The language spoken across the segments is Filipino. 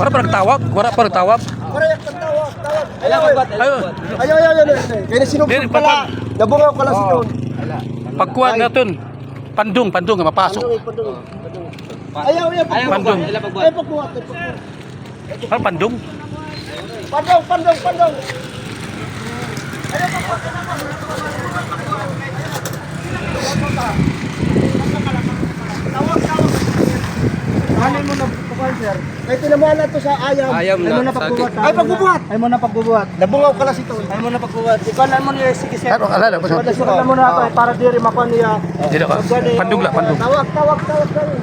Wala pa nagtawag, wala pa nagtawag. Correct, tawag, tawag. Ayaw. Ayo, Ayaw, ayaw, ayaw. Kaya Dili, pala. Nabungaw pala si Don. pagkuhan natin. Pandung, pandung nga mapasok. Ayaw, ayaw. Ayaw. Ayaw, magbat. Ayaw, ayaw, pagbuhat. Ano pandung? Pandong, pandong, pandong. Halin mo na pagbuhat, sir. Ay, tinamaan na to sa ayam. Ayam Ay mo na, na pagbuhat. Ay, pagbubuhat. Ay mo na pagbubuhat. Nabungaw pala si Ton. Ay mo na pagbubuhat. Ikaw na mo niya, sige, sir. Ano, alala ko sa... Sukat mo na ako eh, para di rin makuha niya. Dili ka. Pandung la, pandung. Tawag, tawag, tawag, tawag.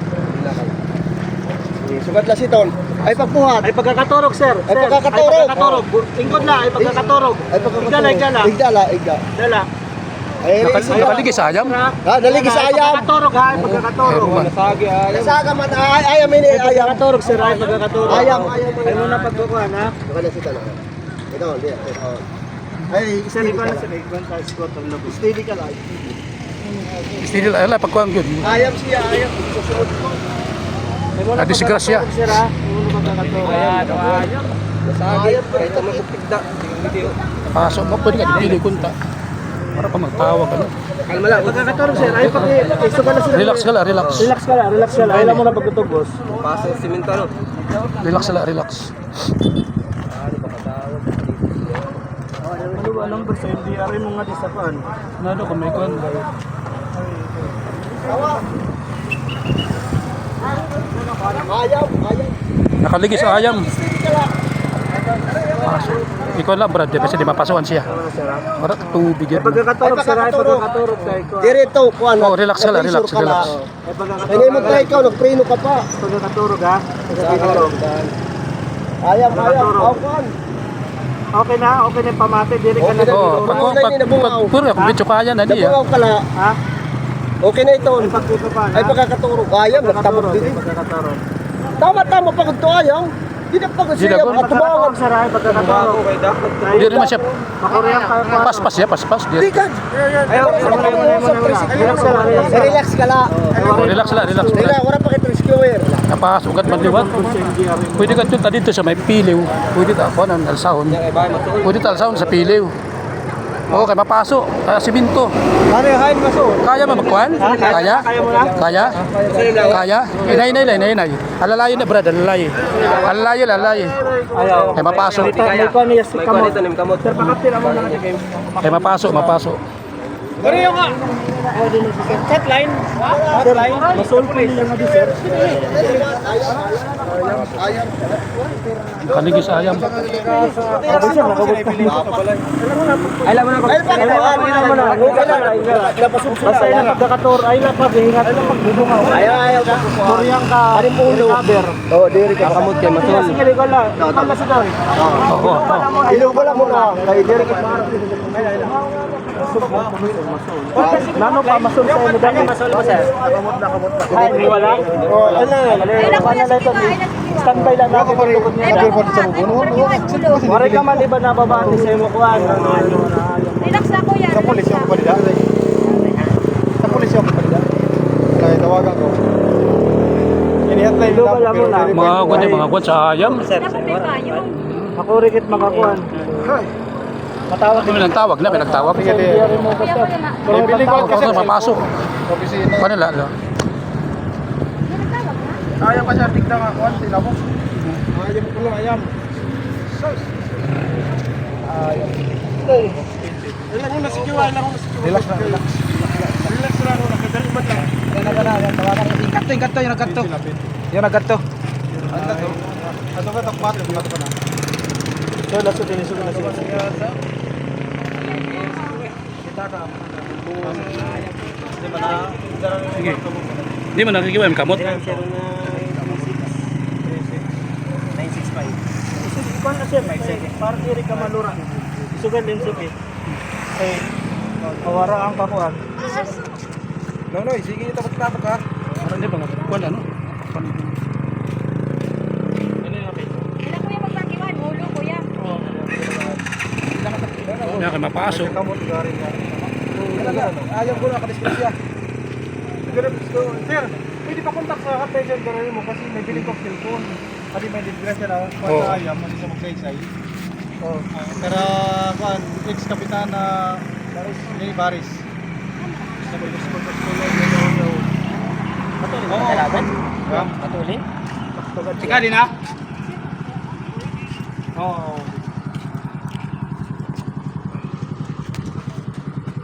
Sugat lang si Ton. Ay pagbuhat. Ay pagkakaturog, sir. Ay, Sir, pagkakaturog. Ay pagkakaturog. Ingkod na, ay pagkakaturog. Ay pagkakaturog. Igdala, igdala. Igdala, igdala. Dala. Sige. Nakaligi sa ayam. Ha? Ha, daligi sa Ay ayam. pagkakaturog, ha? Pagkakaturog. Ayun, Nasagi, ayaw. Saga man, ay, ayam ini, Ay ayam. pagkakaturog, sir. Ay pagkakaturog. Ayam, ayam. Ay muna pagkukuhan, ha? Wala si Ton. Ito, hindi. ito. Ay, steady ka na, lang. sir. Ikaw na, squat ang labos. Steady ka lang. Dili la, ala pagkuhan yun. Ayam siya, ayam. Susunod ko. Ay muna Ah, disgrasya. pagkakaturog, sir, ha? Muna pagkakaturog. Ayan, ayaw. Nasagi. Pa Kahit ang magpigda. Video. Pasok mo, pwede ka dili kunta. Para pa magtawag ano. Kalma lang. Pagkakaturog, sir. Ay pag isugan na sila. Relax ka lang, relax. Relax ka lang, relax ka lang. Ay lang muna pagkatugos. Pasok simento, ano? Relax lang, relax. Ano ba number sa NDR mo nga di sa pan? Nado kung may kuhan. Ayam, ayam. Nakaligi sa ayam. Ka lang. Pasok. Ikaw lang, brad. Kasi di mapasukan siya. Para tubig yan. Pagkakaturog, sir. Ay. Kay ko. Dirito, kuhan. Oh, relax ka lang, relax, relax. Ay, pagkakaturog. ngayon mo try ikaw, nagpreno ka pa. Pagkakaturog, ha? Pagkakaturog. Ayam, ayam. Oh, kuhan. Okay na, okay na pamate, dili ka na. Oh, pag pag pag puro kung bitso kaya na di ah. ka lang. Ha? Okay na ito. Ay pagkuka pa, Ay, pagkakaturog. Ayam, nagtabog din. Tama, tama, to ayam. Di na siya. pagod. At tumawan. Pagkakaturog, sir, ay pagkakaturog. Okay, dapat. Di rin naman siya Makorean ka pa. paspas siya, paspas. Di. Di ka. Ayaw, relax ka relax. Relax lang. Oh, relax lang, relax Relax, wala pa kay rescuer. Napasukat man liwat. Pwede ka dito sa may piliw. Pwede ta ako ng alsahon. Pwede ta alsahon sa piliw. Oo, kay mapasok. Kaya si Binto. Ano hain maso? Kaya ba magkuhan? Kaya? Kaya mo na? Kaya? Kaya? Inay, inay, inay, inay. Alalayo na, brad. Alalayo. Alalayo, alalayo. Kay mapasok. May may kuha kamot. kamot. Kay mapasok, mapasok. Hotline? Hotline? Masolve ko niya nga di, sir. Kaligi sa ayam. Sabi sir, nakabot pa. Ay, alam mo na. Ay, Ay, ay, ay, mo na. Na. Basta ang pagkakator, ay na paghingat, ay na pagbubungaw. Ayaw, ayaw. Korean ka, recover. Oo, diri ka. Kakamot kay Sige, Matul. sige, ikaw lang. Ikaw lang sila. Oo, oo. Ilaw ko lang muna. Kay diri ka. Nano pa, masul sa imo dali. Masul mo, sir. Ay, hindi wala? Oh, ano? Wala na ito. Standby lang natin. Tukod niya na. Wari ka man, di ba nababati sa imo kuhan? Relax na kuya. Sa pulis yung kapalida. Sa pulis yung kapalida. Kaya tawagan ko. Ini-hotline lang. Mga kuwan din, mga kuwan sa ayam. Ako rikit makakuhan. Matawag mo nang tawag na, pinagtawag. Hindi rin mo Kuya basta. ko na. Kasi mapasok. Paano la? la? Ayaw pa siya tignan nga kuan sila mo. Ayaw ko lang ayam. Ayaw. Ilang mo na si Kiwa, ilang mo na si Kiwa. Relax na, relax. Relax lang mo na, kadali ba lang? Kana kana, tawagan. Ingat ingat to, yung nagkanto. Yung nagkanto. Ano to? Ato ba takpat, ato pa na. So, laso din, so, laso din. Sige. Hindi mo nakikiwa yung kamot. Ikaw na siya, para diri ka malura. Isugal din sige. Eh, awara ang kakuhan. Nonoy, sige tapos tapos ha. Parang di ba nga? Kuwan ano? Ulo kuya. Kaya kay mapasok. Nga. Ayaw ko na kadiskusya. Sir, sir, pwede pa kontak sa attention ko mo kasi may biling kong cellphone. Kasi may disgrasya na, kung sa ayam, hindi sa magsaysay. Oh. Ah, pero, kuan, ex-kapitan na Baris. Ni Baris. Sa may gusto ko sa school ng ano, Patuloy ba kalaban? Ha? Patuloy? Sika din ha? Oo.